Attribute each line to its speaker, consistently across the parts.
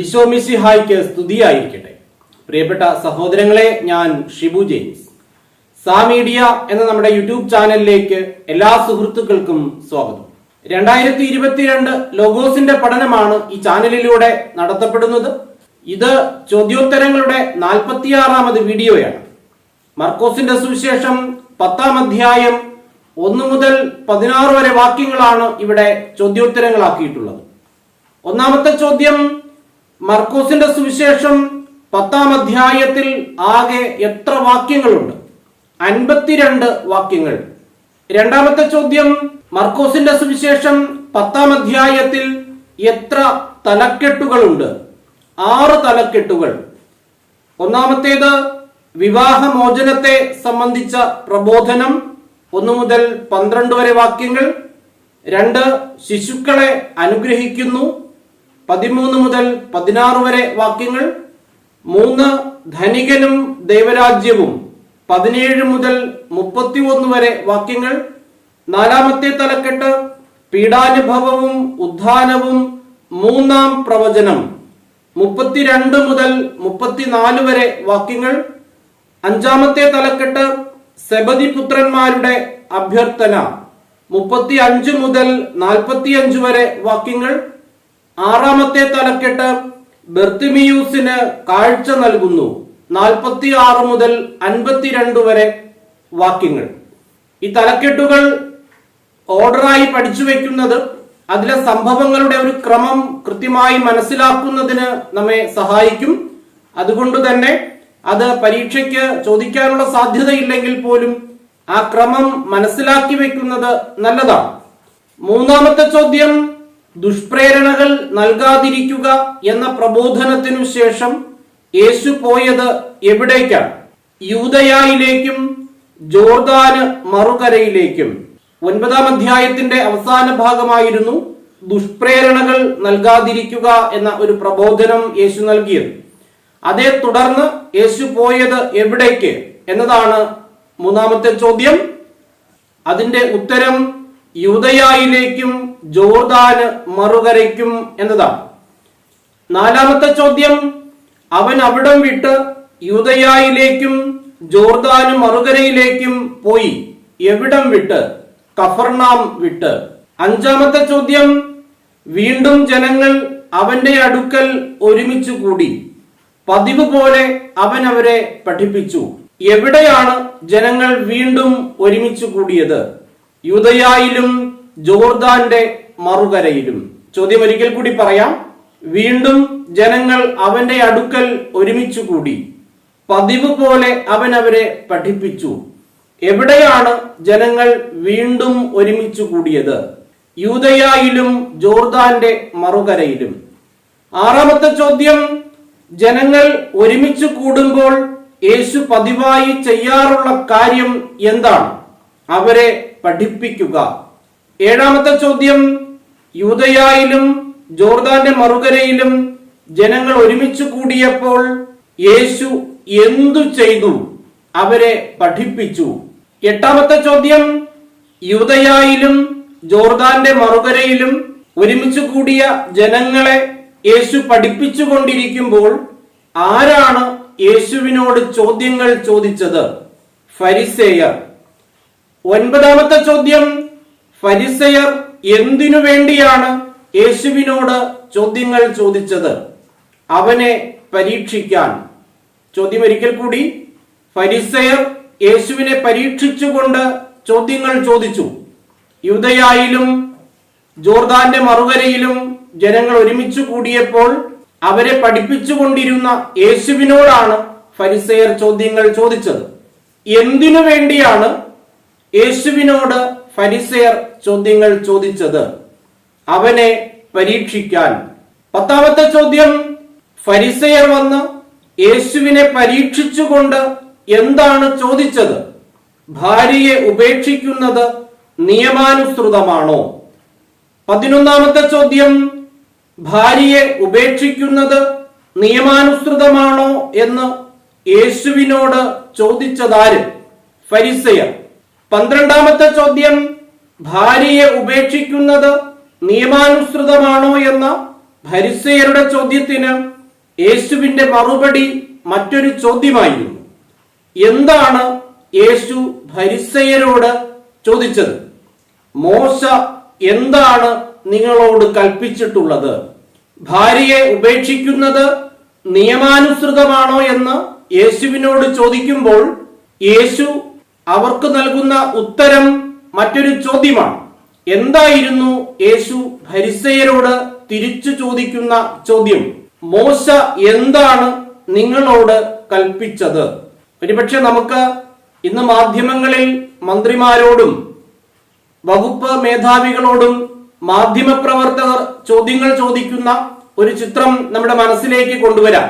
Speaker 1: ഈശോ മിശിഹായ്ക്ക് സ്തുതിയായിരിക്കട്ടെ. പ്രിയപ്പെട്ട സഹോദരങ്ങളെ ഞാൻ ഷിബു ജെയിംസ്. സാ മീഡിയ എന്ന നമ്മുടെ യൂട്യൂബ് ചാനലിലേക്ക് എല്ലാ സുഹൃത്തുക്കൾക്കും സ്വാഗതം. രണ്ടായിരത്തി ഇരുപത്തിരണ്ട് ലോഗോസിന്റെ പഠനമാണ് ഈ ചാനലിലൂടെ നടത്തപ്പെടുന്നത്. ഇത് ചോദ്യോത്തരങ്ങളുടെ നാൽപ്പത്തിയാറാമത് വീഡിയോയാണ്. മർക്കോസിന്റെ സുവിശേഷം പത്താം അധ്യായം ഒന്ന് മുതൽ പതിനാറ് വരെ വാക്യങ്ങളാണ് ഇവിടെ ചോദ്യോത്തരങ്ങളാക്കിയിട്ടുള്ളത്. ഒന്നാമത്തെ ചോദ്യം മർക്കോസിന്റെ സുവിശേഷം പത്താം അധ്യായത്തിൽ ആകെ എത്ര വാക്യങ്ങളുണ്ട്? അൻപത്തിരണ്ട് വാക്യങ്ങൾ. രണ്ടാമത്തെ ചോദ്യം മർക്കോസിന്റെ സുവിശേഷം പത്താം അധ്യായത്തിൽ എത്ര തലക്കെട്ടുകളുണ്ട്? ആറ് തലക്കെട്ടുകൾ. ഒന്നാമത്തേത് വിവാഹമോചനത്തെ സംബന്ധിച്ച പ്രബോധനം. ഒന്ന് മുതൽ പന്ത്രണ്ട് വരെ വാക്യങ്ങൾ. രണ്ട് ശിശുക്കളെ അനുഗ്രഹിക്കുന്നു. പതിമൂന്ന് മുതൽ പതിനാറ് വരെ വാക്യങ്ങൾ മൂന്ന് ധനികനും ദൈവരാജ്യവും പതിനേഴ് മുതൽ മുപ്പത്തിയൊന്ന് വരെ വാക്യങ്ങൾ നാലാമത്തെ തലക്കെട്ട് പീഡാനുഭവവും ഉദ്ധാനവും മൂന്നാം പ്രവചനം മുപ്പത്തിരണ്ട് മുതൽ മുപ്പത്തിനാല് വരെ വാക്യങ്ങൾ അഞ്ചാമത്തെ തലക്കെട്ട് സെബതി പുത്രന്മാരുടെ അഭ്യർത്ഥന മുപ്പത്തി അഞ്ച് മുതൽ നാൽപ്പത്തിയഞ്ച് വരെ വാക്യങ്ങൾ ആറാമത്തെ തലക്കെട്ട് ബെർത്തിമിയൂസിന് കാഴ്ച നൽകുന്നു. നാൽപ്പത്തി ആറ് മുതൽ അൻപത്തിരണ്ട് വരെ വാക്യങ്ങൾ. ഈ തലക്കെട്ടുകൾ ഓർഡറായി പഠിച്ചു വെക്കുന്നത് അതിലെ സംഭവങ്ങളുടെ ഒരു ക്രമം കൃത്യമായി മനസ്സിലാക്കുന്നതിന് നമ്മെ സഹായിക്കും. അതുകൊണ്ട് തന്നെ അത് പരീക്ഷയ്ക്ക് ചോദിക്കാനുള്ള സാധ്യതയില്ലെങ്കിൽ പോലും ആ ക്രമം മനസ്സിലാക്കി വെക്കുന്നത് നല്ലതാണ്. മൂന്നാമത്തെ ചോദ്യം ദുഷ്പ്രേരണകൾ നൽകാതിരിക്കുക എന്ന പ്രബോധനത്തിനു ശേഷം യേശു പോയത് എവിടേക്കാണ്? യൂതയായിലേക്കും ജോർദാന് മറുകരയിലേക്കും. ഒൻപതാം അധ്യായത്തിന്റെ അവസാന ഭാഗമായിരുന്നു ദുഷ്പ്രേരണകൾ നൽകാതിരിക്കുക എന്ന ഒരു പ്രബോധനം യേശു നൽകിയത്. അതേ തുടർന്ന് യേശു പോയത് എവിടേക്ക്? എന്നതാണ് മൂന്നാമത്തെ ചോദ്യം. അതിന്റെ ഉത്തരം യൂതയായിലേക്കും ജോർദാന് മറുകരയ്ക്കും എന്നതാണ് നാലാമത്തെ ചോദ്യം അവൻ അവിടം വിട്ട് യൂതയായിലേക്കും ജോർദാന് മറുകരയിലേക്കും പോയി. എവിടം വിട്ട്? കഫർനാം വിട്ട്. അഞ്ചാമത്തെ ചോദ്യം വീണ്ടും ജനങ്ങൾ അവന്റെ അടുക്കൽ ഒരുമിച്ചു കൂടി. പതിവ് പോലെ അവൻ അവരെ പഠിപ്പിച്ചു. എവിടെയാണ് ജനങ്ങൾ വീണ്ടും ഒരുമിച്ചു കൂടിയത്? യൂതയായിലും ജോർദാന്റെ മറുകരയിലും. ചോദ്യം ഒരിക്കൽ കൂടി പറയാം. വീണ്ടും ജനങ്ങൾ അവന്റെ അടുക്കൽ ഒരുമിച്ചുകൂടി. പതിവ് പോലെ അവൻ അവരെ പഠിപ്പിച്ചു. എവിടെയാണ് ജനങ്ങൾ വീണ്ടും ഒരുമിച്ചു കൂടിയത് യൂതയായിലും ജോർദാന്റെ മറുകരയിലും. ആറാമത്തെ ചോദ്യം ജനങ്ങൾ ഒരുമിച്ച് കൂടുമ്പോൾ യേശു പതിവായി ചെയ്യാറുള്ള കാര്യം എന്താണ്? അവരെ പഠിപ്പിക്കുക. ഏഴാമത്തെ ചോദ്യം യൂതയായിലും ജോർദാന്റെ മറുകരയിലും ജനങ്ങൾ ഒരുമിച്ച് കൂടിയപ്പോൾ യേശു എന്തു ചെയ്തു? അവരെ പഠിപ്പിച്ചു. എട്ടാമത്തെ ചോദ്യം യൂതയായിലും ജോർദാന്റെ മറുകരയിലും ഒരുമിച്ച് കൂടിയ ജനങ്ങളെ യേശു പഠിപ്പിച്ചുകൊണ്ടിരിക്കുമ്പോൾ ആരാണ് യേശുവിനോട് ചോദ്യങ്ങൾ ചോദിച്ചത്? ഫരിസേയർ. ഒൻപതാമത്തെ ചോദ്യം ഫരിസയർ എന്തിനു വേണ്ടിയാണ് യേശുവിനോട് ചോദ്യങ്ങൾ ചോദിച്ചത്? അവനെ പരീക്ഷിക്കാൻ. ചോദ്യം ഒരിക്കൽ കൂടി ഫരിസയർ യേശുവിനെ പരീക്ഷിച്ചുകൊണ്ട് ചോദ്യങ്ങൾ ചോദിച്ചു. യുദയായിലും ജോർദാന്റെ മറുകരയിലും ജനങ്ങൾ ഒരുമിച്ച് കൂടിയപ്പോൾ അവരെ പഠിപ്പിച്ചുകൊണ്ടിരുന്ന യേശുവിനോടാണ് ഫരിസയർ ചോദ്യങ്ങൾ ചോദിച്ചത്. എന്തിനു വേണ്ടിയാണ് യേശുവിനോട് ഫരിസെയർ ചോദ്യങ്ങൾ ചോദിച്ചത് അവനെ പരീക്ഷിക്കാൻ. പത്താമത്തെ ചോദ്യം ഫരിസെയർ വന്ന് യേശുവിനെ പരീക്ഷിച്ചുകൊണ്ട് എന്താണ് ചോദിച്ചത്? ഭാര്യയെ ഉപേക്ഷിക്കുന്നത് നിയമാനുസൃതമാണോ? പതിനൊന്നാമത്തെ ചോദ്യം ഭാര്യയെ ഉപേക്ഷിക്കുന്നത് നിയമാനുസൃതമാണോ? എന്ന് യേശുവിനോട് ചോദിച്ചതാര്? ഫരിസയർ. പന്ത്രണ്ടാമത്തെ ചോദ്യം ഭാര്യയെ ഉപേക്ഷിക്കുന്നത് നിയമാനുസൃതമാണോ എന്ന ഭരിസയരുടെ ചോദ്യത്തിന് യേശുവിന്റെ മറുപടി മറ്റൊരു ചോദ്യമായിരുന്നു. എന്താണ് യേശു ഭരിസയരോട് ചോദിച്ചത്? മോശ എന്താണ് നിങ്ങളോട് കൽപ്പിച്ചിട്ടുള്ളത്? ഭാര്യയെ ഉപേക്ഷിക്കുന്നത് നിയമാനുസൃതമാണോ എന്ന് യേശുവിനോട് ചോദിക്കുമ്പോൾ യേശു അവർക്ക് നൽകുന്ന ഉത്തരം മറ്റൊരു ചോദ്യമാണ്. എന്തായിരുന്നു യേശു ഭരിസയരോട് തിരിച്ചു ചോദിക്കുന്ന ചോദ്യം? മോശ എന്താണ് നിങ്ങളോട് കൽപ്പിച്ചത്? ഒരുപക്ഷെ നമുക്ക് ഇന്ന് മാധ്യമങ്ങളിൽ മന്ത്രിമാരോടും വകുപ്പ് മേധാവികളോടും മാധ്യമപ്രവർത്തകർ ചോദ്യങ്ങൾ ചോദിക്കുന്ന ഒരു ചിത്രം നമ്മുടെ മനസ്സിലേക്ക് കൊണ്ടുവരാം.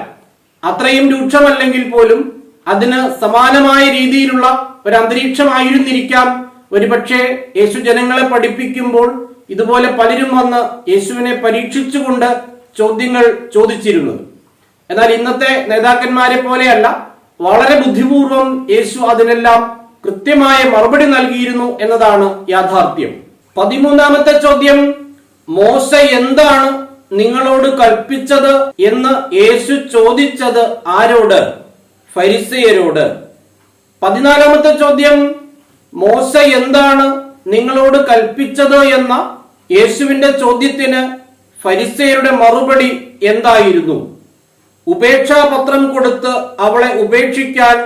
Speaker 1: അത്രയും രൂക്ഷമല്ലെങ്കിൽ പോലും അതിന് സമാനമായ രീതിയിലുള്ള ഒരു അന്തരീക്ഷമായിരുന്നിരിക്കാം ഒരുപക്ഷെ യേശു ജനങ്ങളെ പഠിപ്പിക്കുമ്പോൾ ഇതുപോലെ പലരും വന്ന് യേശുവിനെ പരീക്ഷിച്ചുകൊണ്ട് ചോദ്യങ്ങൾ ചോദിച്ചിരുന്നത്. എന്നാൽ ഇന്നത്തെ നേതാക്കന്മാരെ പോലെയല്ല വളരെ ബുദ്ധിപൂർവം യേശു അതിനെല്ലാം കൃത്യമായ മറുപടി നൽകിയിരുന്നു എന്നതാണ് യാഥാർത്ഥ്യം. പതിമൂന്നാമത്തെ ചോദ്യം മോശ എന്താണ് നിങ്ങളോട് കൽപ്പിച്ചത് എന്ന് യേശു ചോദിച്ചത് ആരോട്? ഫരിസയരോട് പതിനാലാമത്തെ ചോദ്യം മോശ എന്താണ് നിങ്ങളോട് കൽപ്പിച്ചത് എന്ന യേശുവിന്റെ ചോദ്യത്തിന് ഫരിസയരുടെ മറുപടി എന്തായിരുന്നു? ഉപേക്ഷാപത്രം കൊടുത്ത് അവളെ ഉപേക്ഷിക്കാൻ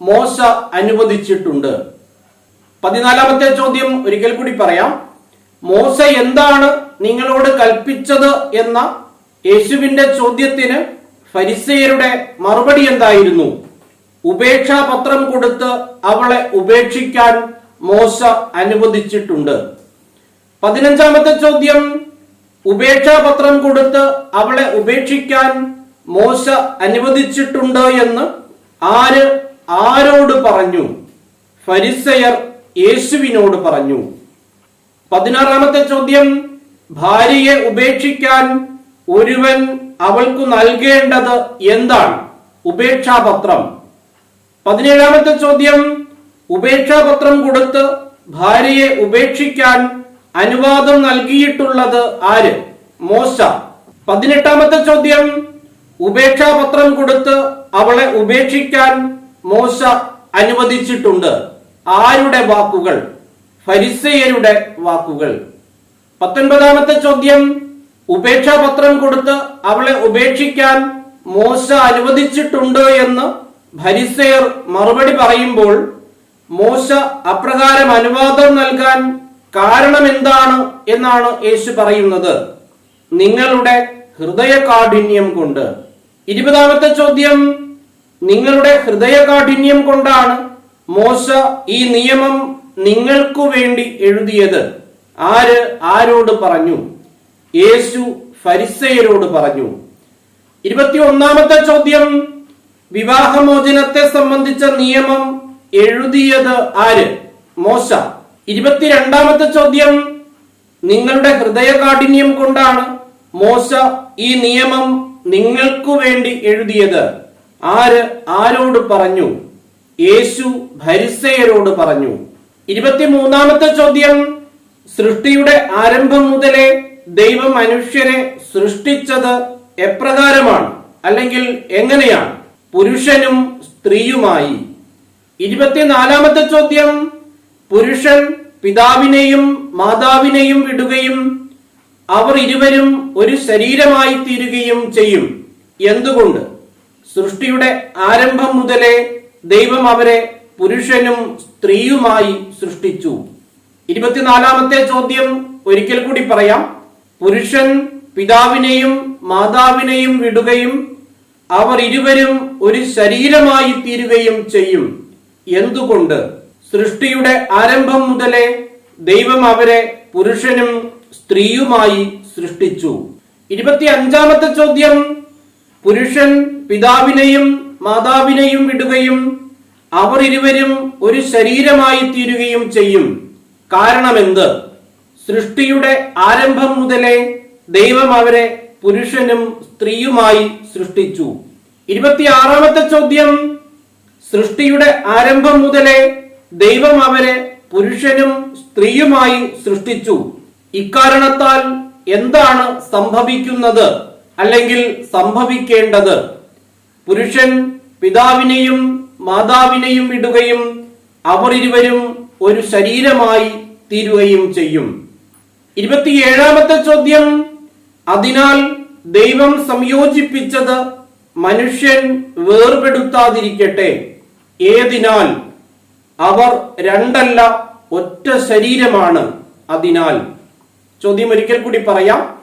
Speaker 1: മോശ അനുവദിച്ചിട്ടുണ്ട്. പതിനാലാമത്തെ ചോദ്യം ഒരിക്കൽ കൂടി പറയാം. മോശ എന്താണ് നിങ്ങളോട് കൽപ്പിച്ചത് എന്ന യേശുവിന്റെ ചോദ്യത്തിന് ഫരിസയരുടെ മറുപടി എന്തായിരുന്നു? ഉപേക്ഷാപത്രം കൊടുത്ത് അവളെ ഉപേക്ഷിക്കാൻ മോശ അനുവദിച്ചിട്ടുണ്ട്. പതിനഞ്ചാമത്തെ ചോദ്യം ഉപേക്ഷാപത്രം കൊടുത്ത് അവളെ ഉപേക്ഷിക്കാൻ മോശ അനുവദിച്ചിട്ടുണ്ട് എന്ന് ആര് ആരോട് പറഞ്ഞു? ഫരിസയർ യേശുവിനോട് പറഞ്ഞു. പതിനാറാമത്തെ ചോദ്യം ഭാര്യയെ ഉപേക്ഷിക്കാൻ ഒരുവൻ അവൾക്കു നൽകേണ്ടത് എന്താണ്? ഉപേക്ഷാപത്രം. പതിനേഴാമത്തെ ചോദ്യം. ഉപേക്ഷാപത്രം കൊടുത്ത് ഭാര്യയെ ഉപേക്ഷിക്കാൻ അനുവാദം നൽകിയിട്ടുള്ളത് ആര്? മോശ. പതിനെട്ടാമത്തെ ചോദ്യം. ഉപേക്ഷാപത്രം കൊടുത്ത് അവളെ ഉപേക്ഷിക്കാൻ മോശ അനുവദിച്ചിട്ടുണ്ട്. ആരുടെ വാക്കുകൾ? ഫരിസയരുടെ വാക്കുകൾ. പത്തൊൻപതാമത്തെ ചോദ്യം. ഉപേക്ഷാപത്രം കൊടുത്ത് അവളെ ഉപേക്ഷിക്കാൻ മോശ അനുവദിച്ചിട്ടുണ്ട് എന്ന് ഭരിസയർ മറുപടി പറയുമ്പോൾ മോശ അപ്രകാരം അനുവാദം നൽകാൻ കാരണം എന്താണ് എന്നാണ് യേശു പറയുന്നത്. നിങ്ങളുടെ ഹൃദയകാഠിന്യം കൊണ്ട്. ഇരുപതാമത്തെ ചോദ്യം നിങ്ങളുടെ ഹൃദയകാഠിന്യം കൊണ്ടാണ് മോശ ഈ നിയമം നിങ്ങൾക്കു വേണ്ടി എഴുതിയത്. ആര് ആരോട് പറഞ്ഞു? യേശു ഫരിസയരോട് പറഞ്ഞു. ഇരുപത്തി ഒന്നാമത്തെ ചോദ്യം വിവാഹമോചനത്തെ സംബന്ധിച്ച നിയമം എഴുതിയത് ആര്? മോശ. ഇരുപത്തിരണ്ടാമത്തെ ചോദ്യം നിങ്ങളുടെ ഹൃദയകാഠിന്യം കൊണ്ടാണ് മോശ ഈ നിയമം നിങ്ങൾക്കു വേണ്ടി എഴുതിയത്. ആര് ആരോട് പറഞ്ഞു? യേശു ഭരിസയരോട് പറഞ്ഞു. ഇരുപത്തിമൂന്നാമത്തെ ചോദ്യം സൃഷ്ടിയുടെ ആരംഭം മുതലേ ദൈവം മനുഷ്യരെ സൃഷ്ടിച്ചത് എപ്രകാരമാണ്? അല്ലെങ്കിൽ എങ്ങനെയാണ്? പുരുഷനും സ്ത്രീയുമായി. ഇരുപത്തിനാലാമത്തെ ചോദ്യം. പുരുഷൻ പിതാവിനെയും മാതാവിനെയും വിടുകയും അവർ ഇരുവരും ഒരു ശരീരമായി തീരുകയും ചെയ്യും. എന്തുകൊണ്ട്? സൃഷ്ടിയുടെ ആരംഭം മുതലേ ദൈവം അവരെ പുരുഷനും സ്ത്രീയുമായി സൃഷ്ടിച്ചു. ഇരുപത്തിനാലാമത്തെ ചോദ്യം ഒരിക്കൽ കൂടി പറയാം. പുരുഷൻ പിതാവിനെയും മാതാവിനെയും വിടുകയും അവർ ഇരുവരും ഒരു ശരീരമായി തീരുകയും ചെയ്യും. എന്തുകൊണ്ട്? സൃഷ്ടിയുടെ ആരംഭം മുതലേ ദൈവം അവരെ പുരുഷനും സ്ത്രീയുമായി സൃഷ്ടിച്ചു. ഇരുപത്തി അഞ്ചാമത്തെ ചോദ്യം. പുരുഷൻ പിതാവിനെയും മാതാവിനെയും വിടുകയും അവർ ഇരുവരും ഒരു ശരീരമായി തീരുകയും ചെയ്യും. കാരണമെന്ത്? സൃഷ്ടിയുടെ ആരംഭം മുതലേ ദൈവം അവരെ പുരുഷനും സ്ത്രീയുമായി സൃഷ്ടിച്ചു. ഇരുപത്തിയാറാമത്തെ ചോദ്യം സൃഷ്ടിയുടെ ആരംഭം മുതലേ ദൈവം അവരെ പുരുഷനും സ്ത്രീയുമായി സൃഷ്ടിച്ചു. ഇക്കാരണത്താൽ എന്താണ് സംഭവിക്കുന്നത് അല്ലെങ്കിൽ സംഭവിക്കേണ്ടത്? പുരുഷൻ പിതാവിനെയും മാതാവിനെയും വിടുകയും അവർ ഇരുവരും ഒരു ശരീരമായി തീരുകയും ചെയ്യും. ഇരുപത്തിയേഴാമത്തെ ചോദ്യം അതിനാൽ ദൈവം സംയോജിപ്പിച്ചത് മനുഷ്യൻ വേർപെടുത്താതിരിക്കട്ടെ. ഏതിനാൽ? അവർ രണ്ടല്ല ഒറ്റ ശരീരമാണ്. അതിനാൽ ചോദ്യം ഒരിക്കൽ കൂടി പറയാം.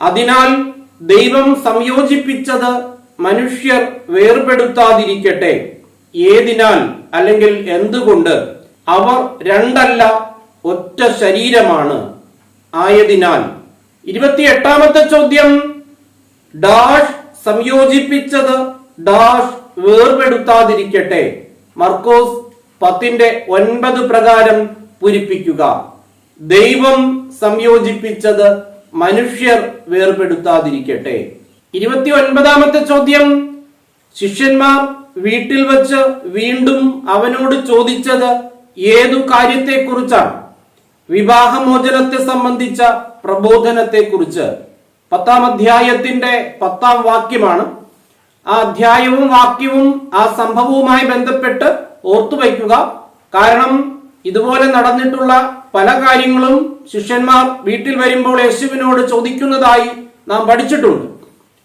Speaker 1: അതിനാൽ ദൈവം സംയോജിപ്പിച്ചത് മനുഷ്യർ വേർപെടുത്താതിരിക്കട്ടെ. ഏതിനാൽ? അല്ലെങ്കിൽ എന്തുകൊണ്ട്? അവർ രണ്ടല്ല ഒറ്റ ശരീരമാണ്. ആയതിനാൽ ഇരുപത്തിയെട്ടാമത്തെ ചോദ്യം. Dash സംയോജിപ്പിച്ചത് dash വേർപെടുത്താതിരിക്കട്ടെ. മർക്കോസ് പത്തിന്റെ ഒൻപത് പ്രകാരം പൂരിപ്പിക്കുക. ദൈവം സംയോജിപ്പിച്ചത് മനുഷ്യർ വേർപെടുത്താതിരിക്കട്ടെ. ഇരുപത്തി ഒൻപതാമത്തെ ചോദ്യം. ശിഷ്യന്മാർ വീട്ടിൽ വച്ച് വീണ്ടും അവനോട് ചോദിച്ചത് ഏതു കാര്യത്തെക്കുറിച്ചാണ്? വിവാഹമോചനത്തെ സംബന്ധിച്ച പ്രബോധനത്തെ കുറിച്ച് പത്താം അധ്യായത്തിന്റെ പത്താം വാക്യമാണ്. ആ അധ്യായവും വാക്യവും ആ സംഭവവുമായി ബന്ധപ്പെട്ട് ഓർത്തുവയ്ക്കുക. കാരണം ഇതുപോലെ നടന്നിട്ടുള്ള പല കാര്യങ്ങളും ശിഷ്യന്മാർ വീട്ടിൽ വരുമ്പോൾ യേശുവിനോട് ചോദിക്കുന്നതായി നാം പഠിച്ചിട്ടുണ്ട്.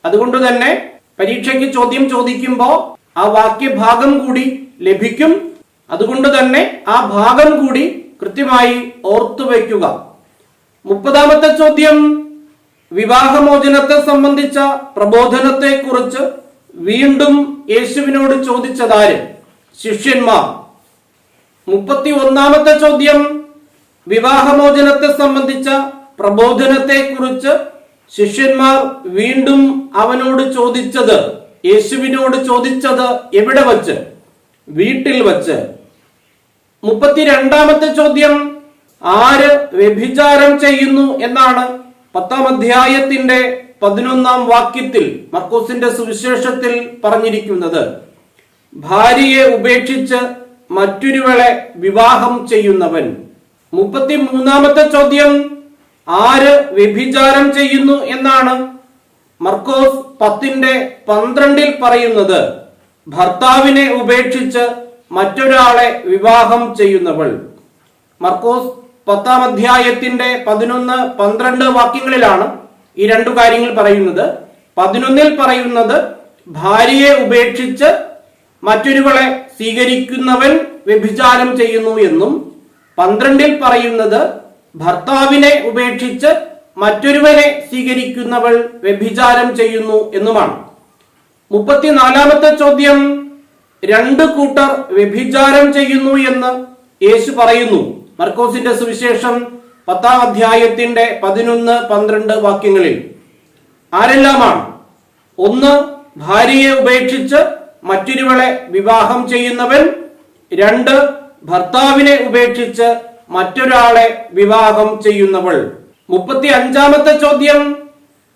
Speaker 1: അതുകൊണ്ട് തന്നെ പരീക്ഷയ്ക്ക് ചോദ്യം ചോദിക്കുമ്പോൾ ആ വാക്യഭാഗം കൂടി ലഭിക്കും. അതുകൊണ്ട് തന്നെ ആ ഭാഗം കൂടി കൃത്യമായി ഓർത്തു വയ്ക്കുക. മുപ്പതാമത്തെ ചോദ്യം വിവാഹമോചനത്തെ സംബന്ധിച്ച പ്രബോധനത്തെ കുറിച്ച് വീണ്ടും യേശുവിനോട് ചോദിച്ചതാര്? ശിഷ്യന്മാർ. മുപ്പത്തി ഒന്നാമത്തെ ചോദ്യം വിവാഹമോചനത്തെ സംബന്ധിച്ച പ്രബോധനത്തെ കുറിച്ച് ശിഷ്യന്മാർ വീണ്ടും അവനോട് ചോദിച്ചത് യേശുവിനോട് ചോദിച്ചത് എവിടെ വച്ച്? വീട്ടിൽ വച്ച്. മുപ്പത്തിരണ്ടാമത്തെ ചോദ്യം ആര് വ്യഭിചാരം ചെയ്യുന്നു എന്നാണ്. പത്താം അധ്യായത്തിന്റെ പതിനൊന്നാം വാക്യത്തിൽ മർക്കോസിന്റെ സുവിശേഷത്തിൽ പറഞ്ഞിരിക്കുന്നത് ഭാര്യയെ ഉപേക്ഷിച്ച് മറ്റൊരുവളെ വിവാഹം ചെയ്യുന്നവൻ. മുപ്പത്തി മൂന്നാമത്തെ ചോദ്യം ആര് വ്യഭിചാരം ചെയ്യുന്നു എന്നാണ്. മർക്കോസ് പത്തിന്റെ പന്ത്രണ്ടിൽ പറയുന്നത് ഭർത്താവിനെ ഉപേക്ഷിച്ച് മറ്റൊരാളെ വിവാഹം ചെയ്യുന്നവൾ. മർക്കോസ് പത്താം അധ്യായത്തിന്റെ പതിനൊന്ന് പന്ത്രണ്ട് വാക്യങ്ങളിലാണ് ഈ രണ്ടു കാര്യങ്ങൾ പറയുന്നത്. പതിനൊന്നിൽ പറയുന്നത് ഭാര്യയെ ഉപേക്ഷിച്ച് മറ്റൊരുവളെ സ്വീകരിക്കുന്നവൻ വ്യഭിചാരം ചെയ്യുന്നു എന്നും. പന്ത്രണ്ടിൽ പറയുന്നത് ഭർത്താവിനെ ഉപേക്ഷിച്ച് മറ്റൊരുവനെ സ്വീകരിക്കുന്നവൾ വ്യഭിചാരം ചെയ്യുന്നു എന്നുമാണ്. മുപ്പത്തിനാലാമത്തെ ചോദ്യം രണ്ട് കൂട്ടർ വ്യഭിചാരം ചെയ്യുന്നു എന്ന് യേശു പറയുന്നു. മർക്കോസിന്റെ സുവിശേഷം പത്താം അധ്യായത്തിന്റെ പതിനൊന്ന് പന്ത്രണ്ട് വാക്യങ്ങളിൽ. ആരെല്ലാമാണ്? ഒന്ന് ഭാര്യയെ ഉപേക്ഷിച്ച് മറ്റൊരുവളെ വിവാഹം ചെയ്യുന്നവൻ. രണ്ട് ഭർത്താവിനെ ഉപേക്ഷിച്ച് മറ്റൊരാളെ വിവാഹം ചെയ്യുന്നവൾ. മുപ്പത്തി അഞ്ചാമത്തെ ചോദ്യം.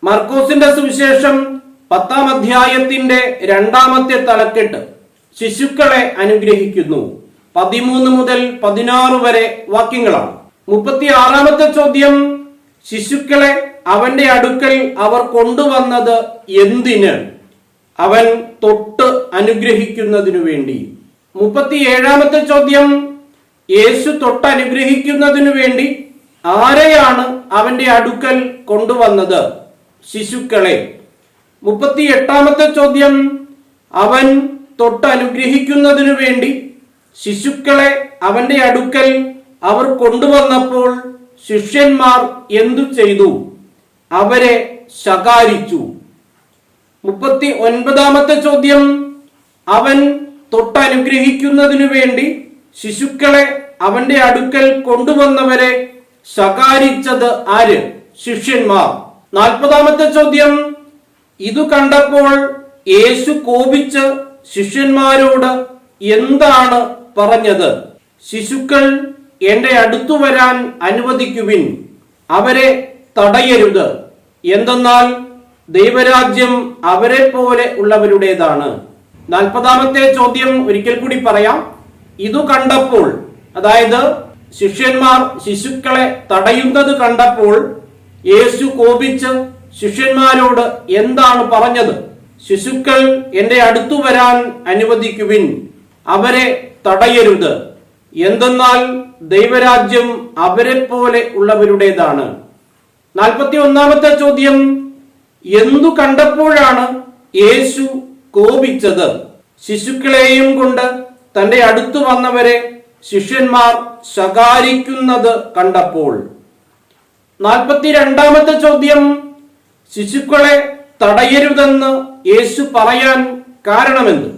Speaker 1: മർക്കോസിന്റെ സുവിശേഷം പത്താം അധ്യായത്തിന്റെ രണ്ടാമത്തെ തലക്കെട്ട്. ശിശുക്കളെ അനുഗ്രഹിക്കുന്നു. പതിമൂന്ന് മുതൽ പതിനാറ് വരെ വാക്യങ്ങളാണ്. മുപ്പത്തി ആറാമത്തെ ചോദ്യം ശിശുക്കളെ അവന്റെ അടുക്കൽ അവർ കൊണ്ടുവന്നത് എന്തിന്? അവൻ തൊട്ട് അനുഗ്രഹിക്കുന്നതിനു വേണ്ടി. മുപ്പത്തി ഏഴാമത്തെ ചോദ്യം യേശു തൊട്ട് അനുഗ്രഹിക്കുന്നതിനു വേണ്ടി ആരെയാണ് അവന്റെ അടുക്കൽ കൊണ്ടുവന്നത്? ശിശുക്കളെ. മുപ്പത്തി എട്ടാമത്തെ ചോദ്യം അവൻ തൊട്ട് അനുഗ്രഹിക്കുന്നതിനു വേണ്ടി ശിശുക്കളെ അവന്റെ അടുക്കൽ അവർ കൊണ്ടുവന്നപ്പോൾ ശിഷ്യന്മാർ എന്തു ചെയ്തു? അവരെ ശകാരിച്ചു. മുപ്പത്തി ഒൻപതാമത്തെ ചോദ്യം. അവൻ തൊട്ടനുഗ്രഹിക്കുന്നതിനു വേണ്ടി ശിശുക്കളെ അവന്റെ അടുക്കൽ കൊണ്ടുവന്നവരെ ശകാരിച്ചത് ആര്? ശിഷ്യന്മാർ. നാൽപ്പതാമത്തെ ചോദ്യം. ഇതു കണ്ടപ്പോൾ യേശു കോപിച്ച് ശിഷ്യന്മാരോട് എന്താണ് പറഞ്ഞത്? ശിശുക്കൾ എന്റെ അടുത്തു വരാൻ അനുവദിക്കുവിൻ. അവരെ തടയരുത്. എന്തെന്നാൽ ദൈവരാജ്യം അവരെ പോലെ ഉള്ളവരുടേതാണ്. നാൽപ്പതാമത്തെ ചോദ്യം ഒരിക്കൽ കൂടി പറയാം. ഇതു കണ്ടപ്പോൾ അതായത് ശിഷ്യന്മാർ ശിശുക്കളെ തടയുന്നത് കണ്ടപ്പോൾ യേശു കോപിച്ച് ശിഷ്യന്മാരോട് എന്താണ് പറഞ്ഞത്? ശിശുക്കൾ എന്റെ അടുത്തു വരാൻ അനുവദിക്കുവിൻ. അവരെ തടയരുത്. എന്തെന്നാൽ ദൈവരാജ്യം അവരെ പോലെ ഉള്ളവരുടേതാണ്. നാൽപ്പത്തി ഒന്നാമത്തെ ചോദ്യം എന്തു കണ്ടപ്പോഴാണ് യേശു കോപിച്ചത്? ശിശുക്കളെയും കൊണ്ട് തന്റെ അടുത്തു വന്നവരെ ശിഷ്യന്മാർ ശകാരിക്കുന്നത് കണ്ടപ്പോൾ. നാൽപ്പത്തി രണ്ടാമത്തെ ചോദ്യം ശിശുക്കളെ തടയരുതെന്ന് യേശു പറയാൻ കാരണമെന്ത്?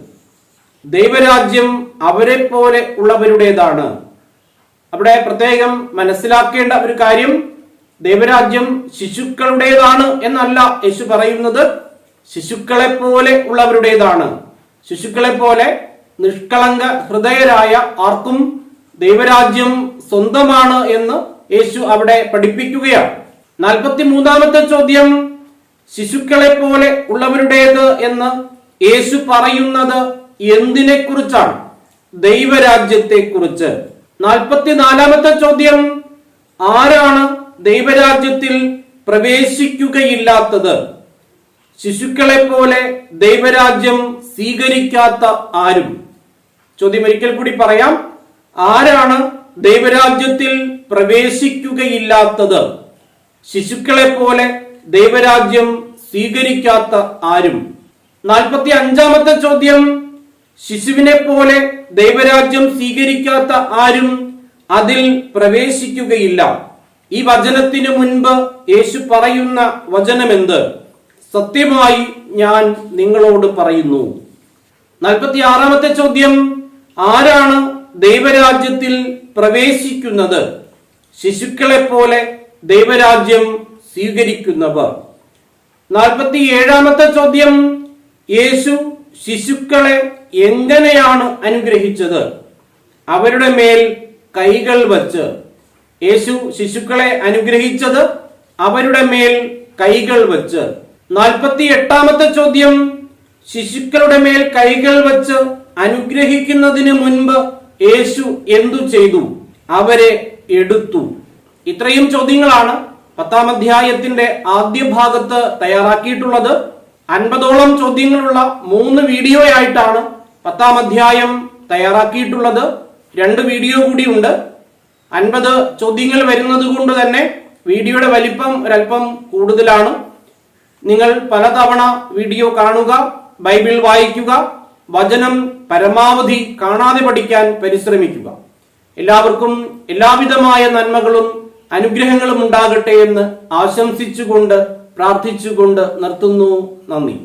Speaker 1: ദൈവരാജ്യം അവരെ പോലെ ഉള്ളവരുടേതാണ്. അവിടെ പ്രത്യേകം മനസ്സിലാക്കേണ്ട ഒരു കാര്യം ദൈവരാജ്യം ശിശുക്കളുടേതാണ് എന്നല്ല യേശു പറയുന്നത്. ശിശുക്കളെ പോലെ ഉള്ളവരുടേതാണ്. ശിശുക്കളെ പോലെ നിഷ്കളങ്ക ഹൃദയരായ ആർക്കും ദൈവരാജ്യം സ്വന്തമാണ് എന്ന് യേശു അവിടെ പഠിപ്പിക്കുകയാണ്. നാൽപ്പത്തി മൂന്നാമത്തെ ചോദ്യം ശിശുക്കളെ പോലെ ഉള്ളവരുടേത് എന്ന് യേശു പറയുന്നത് എന്തിനെ കുറിച്ചാണ് ദൈവരാജ്യത്തെ കുറിച്ച് നാൽപ്പത്തിനാലാമത്തെ ചോദ്യം ആരാണ് ദൈവരാജ്യത്തിൽ പ്രവേശിക്കുകയില്ലാത്തത്? ശിശുക്കളെ പോലെ ദൈവരാജ്യം സ്വീകരിക്കാത്ത ആരും. ചോദ്യം ഒരിക്കൽ കൂടി പറയാം. ആരാണ് ദൈവരാജ്യത്തിൽ പ്രവേശിക്കുകയില്ലാത്തത്? ശിശുക്കളെ പോലെ ദൈവരാജ്യം സ്വീകരിക്കാത്ത ആരും. നാൽപ്പത്തി അഞ്ചാമത്തെ ചോദ്യം ശിശുവിനെ പോലെ ദൈവരാജ്യം സ്വീകരിക്കാത്ത ആരും അതിൽ പ്രവേശിക്കുകയില്ല. ഈ വചനത്തിന് മുൻപ് യേശു പറയുന്ന വചനമെന്ത്? സത്യമായി ഞാൻ നിങ്ങളോട് പറയുന്നു. നാൽപ്പത്തി ആറാമത്തെ ചോദ്യം ആരാണ് ദൈവരാജ്യത്തിൽ പ്രവേശിക്കുന്നത്? ശിശുക്കളെ പോലെ ദൈവരാജ്യം സ്വീകരിക്കുന്നവർ. നാൽപ്പത്തി ഏഴാമത്തെ ചോദ്യം യേശു ശിശുക്കളെ എങ്ങനെയാണ് അനുഗ്രഹിച്ചത്? അവരുടെ മേൽ കൈകൾ വച്ച്. യേശു ശിശുക്കളെ അനുഗ്രഹിച്ചത് അവരുടെ മേൽ കൈകൾ വച്ച്. നാൽപ്പത്തി എട്ടാമത്തെ ചോദ്യം ശിശുക്കളുടെ മേൽ കൈകൾ വച്ച് അനുഗ്രഹിക്കുന്നതിന് മുൻപ് യേശു എന്തു ചെയ്തു? അവരെ എടുത്തു. ഇത്രയും ചോദ്യങ്ങളാണ് പത്താം അധ്യായത്തിന്റെ ആദ്യ ഭാഗത്ത് തയ്യാറാക്കിയിട്ടുള്ളത് അൻപതോളം ചോദ്യങ്ങളുള്ള മൂന്ന് വീഡിയോ ആയിട്ടാണ് പത്താം അധ്യായം തയ്യാറാക്കിയിട്ടുള്ളത്. രണ്ട് വീഡിയോ കൂടിയുണ്ട് അൻപത് ചോദ്യങ്ങൾ വരുന്നത് കൊണ്ട് തന്നെ വീഡിയോയുടെ വലിപ്പം ഒരല്പം കൂടുതലാണ്. നിങ്ങൾ പലതവണ വീഡിയോ കാണുക ബൈബിൾ വായിക്കുക വചനം പരമാവധി കാണാതെ പഠിക്കാൻ പരിശ്രമിക്കുക. എല്ലാവർക്കും എല്ലാവിധമായ നന്മകളും അനുഗ്രഹങ്ങളും ഉണ്ടാകട്ടെ എന്ന് ആശംസിച്ചുകൊണ്ട് പ്രാർത്ഥിച്ചുകൊണ്ട് നിർത്തുന്നു. നന്ദി.